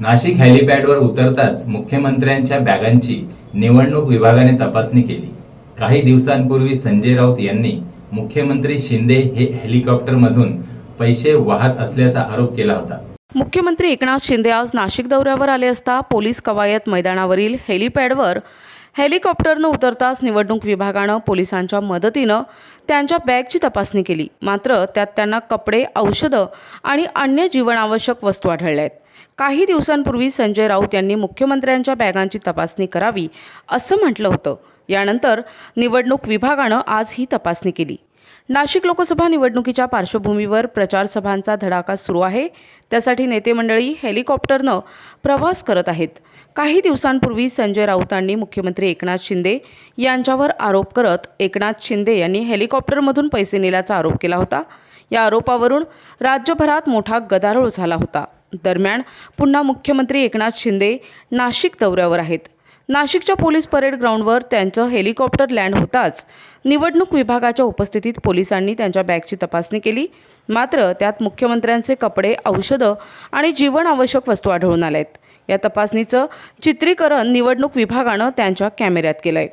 नाशिक हेलिपॅडवर उतरताच मुख्यमंत्र्यांच्या बॅगांची निवडणूक विभागाने तपासणी केली. काही दिवसांपूर्वी संजय राऊत यांनी मुख्यमंत्री शिंदे हे हेलिकॉप्टरमधून पैसे वाहत असल्याचा आरोप केला होता. मुख्यमंत्री एकनाथ शिंदे आज नाशिक दौऱ्यावर आले असता पोलीस कवायत मैदानावरील हेलिपॅडवर हेलिकॉप्टरनं उतरताच निवडणूक विभागानं पोलिसांच्या मदतीनं त्यांच्या बॅगची तपासणी केली. मात्र त्यात त्यांना कपडे औषधं आणि अन्य जीवनावश्यक वस्तू आढळल्या आहेत काही दिवसांपूर्वी संजय राऊत यांनी मुख्यमंत्र्यांच्या बॅगांची तपासणी करावी असं म्हटलं होतं. यानंतर निवडणूक विभागानं आज ही तपासणी केली. नाशिक लोकसभा निवडणुकीच्या पार्श्वभूमीवर प्रचारसभांचा धडाका सुरू आहे. त्यासाठी नेते मंडळी हेलिकॉप्टरनं प्रवास करत आहेत. काही दिवसांपूर्वी संजय राऊतांनी मुख्यमंत्री एकनाथ शिंदे यांच्यावर आरोप करत एकनाथ शिंदे यांनी हेलिकॉप्टरमधून पैसे नेल्याचा आरोप केला होता. या आरोपावरून राज्यभरात मोठा गदारोळ झाला होता. दरम्यान पुन्हा मुख्यमंत्री एकनाथ शिंदे नाशिक दौऱ्यावर आहेत. नाशिकच्या पोलीस परेड ग्राउंडवर त्यांचं हेलिकॉप्टर लँड होताच. निवडणूक विभागाच्या उपस्थितीत पोलिसांनी त्यांच्या बॅगची तपासणी केली. मात्र त्यात मुख्यमंत्र्यांचे कपडे औषधं आणि जीवनावश्यक वस्तू आढळून आल्या आहेत या तपासणीचं चित्रीकरण निवडणूक विभागानं त्यांच्या कॅमेऱ्यात केलं आहे